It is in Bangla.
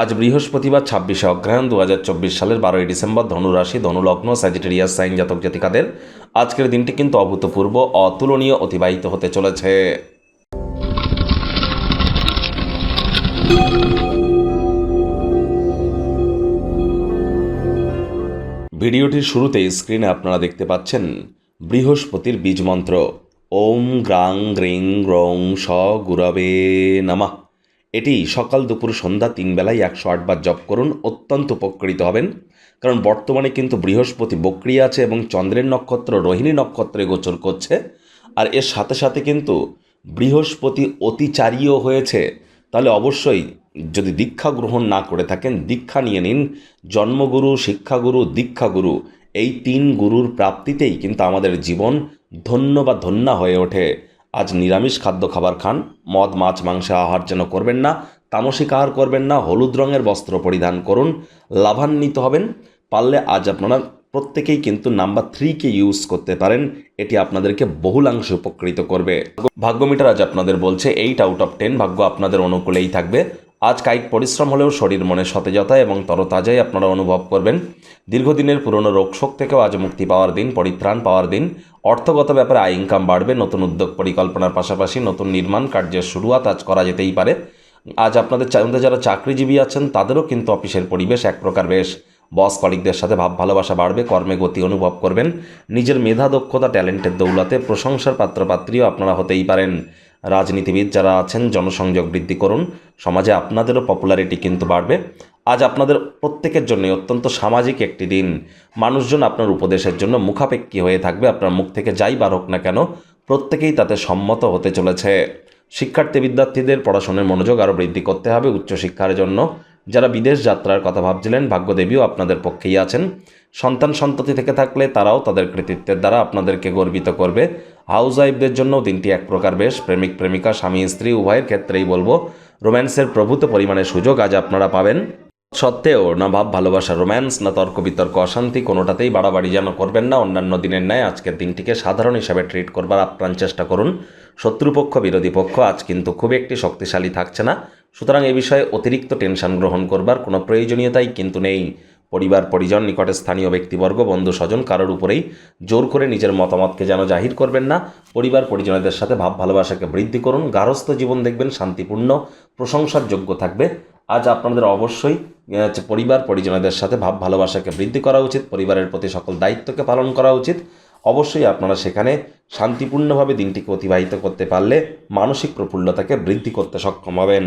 আজ বৃহস্পতিবার ছাব্বিশে অগ্রহায়ণ দু হাজার চব্বিশ সালের বারোই ডিসেম্বর ধনুরাশি, ধনুলগ্ন, স্যাজিটেরিয়াস সাইন জাতক জাতিকাদের আজকের দিনটি কিন্তু অভূতপূর্ব, অতুলনীয়, অতিবাহিত হতে চলেছে। ভিডিওটির শুরুতেই স্ক্রিনে আপনারা দেখতে পাচ্ছেন বৃহস্পতির বীজ মন্ত্র। ওম গ্রাং গ্রিং গ্রং স গুরবে নামা। এটি সকাল দুপুর সন্ধ্যা তিন বেলায় একশো আটবার জপ করুন, অত্যন্ত উপকৃত হবেন। কারণ বর্তমানে কিন্তু বৃহস্পতি বক্রিয়া আছে এবং চন্দ্রের নক্ষত্র, রোহিণী নক্ষত্রে গোচর করছে। আর এর সাথে সাথে কিন্তু বৃহস্পতি অতিচারীয় হয়েছে। তাহলে অবশ্যই যদি দীক্ষা গ্রহণ না করে থাকেন, দীক্ষা নিয়ে নিন। জন্মগুরু, শিক্ষাগুরু, দীক্ষাগুরু, এই তিন গুরুর প্রাপ্তিতেই কিন্তু আমাদের জীবন ধন্য বা ধন্যা হয়ে ওঠে। আজ নিরামিষ খাদ্য খাবার খান। মদ, মাছ, মাংস আহার যেন করবেন না, তামসিক আহার করবেন না, হলুদ রঙের বস্ত্র পরিধান করুন, লাভান্বিত হবেন। পারলে আজ আপনারা প্রত্যেকেই কিন্তু নাম্বার থ্রিকে ইউজ করতে পারেন। এটি আপনাদেরকে বহুলাংশে উপকৃত করবে। ভাগ্য মিটার আজ আপনাদের বলছে এইট আউট অফ টেন ভাগ্য আপনাদের অনুকূলেই থাকবে। আজ কায়িক পরিশ্রম হলেও শরীর মনে সতেজতা এবং তরতাজাই আপনারা অনুভব করবেন। দীর্ঘদিনের পুরনো রোগশোক থেকেও আজ মুক্তি পাওয়ার দিন, পরিত্রাণ পাওয়ার দিন। অর্থগত ব্যাপারে আয় ইনকাম বাড়বে, নতুন উদ্যোগ পরিকল্পনার পাশাপাশি নতুন নির্মাণ কার্যের শুরুয়াত আজ করা যেতেই পারে। আজ আপনাদের যারা চাকরিজীবী আছেন, তাদেরও কিন্তু অফিসের পরিবেশ এক প্রকার বেশ। বস কলিকদের সাথে ভাব ভালোবাসা বাড়বে, কর্মে গতি অনুভব করবেন। নিজের মেধা, দক্ষতা, ট্যালেন্টের দৌলতে প্রশংসার পাত্রপাত্রীও আপনারা হতেই পারেন। রাজনীতিবিদ যারা আছেন, জনসংযোগ বৃদ্ধি করুন। সমাজে আপনাদেরও পপুলারিটি কিন্তু বাড়বে। আজ আপনাদের প্রত্যেকের জন্য অত্যন্ত সামাজিক একটি দিন। মানুষজন আপনার উপদেশের জন্য মুখাপেক্ষী হয়ে থাকবে, আপনার মুখ থেকে যাই বার হোক না কেন, প্রত্যেকেই তাতে সম্মত হতে চলেছে। শিক্ষার্থী বিদ্যার্থীদের পড়াশোনার মনোযোগ আরও বৃদ্ধি করতে হবে উচ্চশিক্ষার জন্য। যারা বিদেশ যাত্রার কথা ভাবছিলেন, ভাগ্যদেবীও আপনাদের পক্ষেই আছেন। সন্তান সন্ততি থেকে থাকলে তারাও তাদের কৃতিত্বের দ্বারা আপনাদেরকে গর্বিত করবে। হাউস ওয়াইফদের জন্য দিনটি এক প্রকার বেশ। প্রেমিক, প্রেমিকা, স্বামী, স্ত্রী, উভয়ের ক্ষেত্রেই বলব, রোম্যান্সের প্রভূত পরিমাণে সুযোগ আজ আপনারা পাবেন। সত্ত্বেও না ভাব ভালোবাসা, রোম্যান্স, না তর্ক বিতর্ক, অশান্তি কোনোটাতেই বাড়াবাড়ি যেন করবেন না। অন্যান্য দিনের ন্যায় আজকের দিনটিকে সাধারণ হিসাবে ট্রিট করবার আপ্রাণ চেষ্টা করুন। শত্রুপক্ষ, বিরোধী পক্ষ, আজ কিন্তু খুব একটি শক্তিশালী থাকছে না। সুতরাং এ বিষয়ে অতিরিক্ত টেনশন গ্রহণ করবার কোনো প্রয়োজনীয়তাই কিন্তু নেই। পরিবার, পরিজন, নিকটে স্থানীয় ব্যক্তিবর্গ, বন্ধু, স্বজন কারোর উপরেই জোর করে নিজের মতামতকে যেন জাহির করবেন না। পরিবার, পরিজনদের সাথে ভাব ভালোবাসাকে বৃদ্ধি করুন। গারস্থ জীবন দেখবেন শান্তিপূর্ণ, প্রশংসার যোগ্য থাকবে। আজ আপনাদের অবশ্যই পরিবার, পরিজনদের সাথে ভাব ভালোবাসাকে বৃদ্ধি করা উচিত। পরিবারের প্রতি সকল দায়িত্বকে পালন করা উচিত। অবশ্যই আপনারা সেখানে শান্তিপূর্ণভাবে দিনটিকে অতিবাহিত করতে পারলে মানসিক প্রফুল্লতাকে বৃদ্ধি করতে সক্ষম হবেন।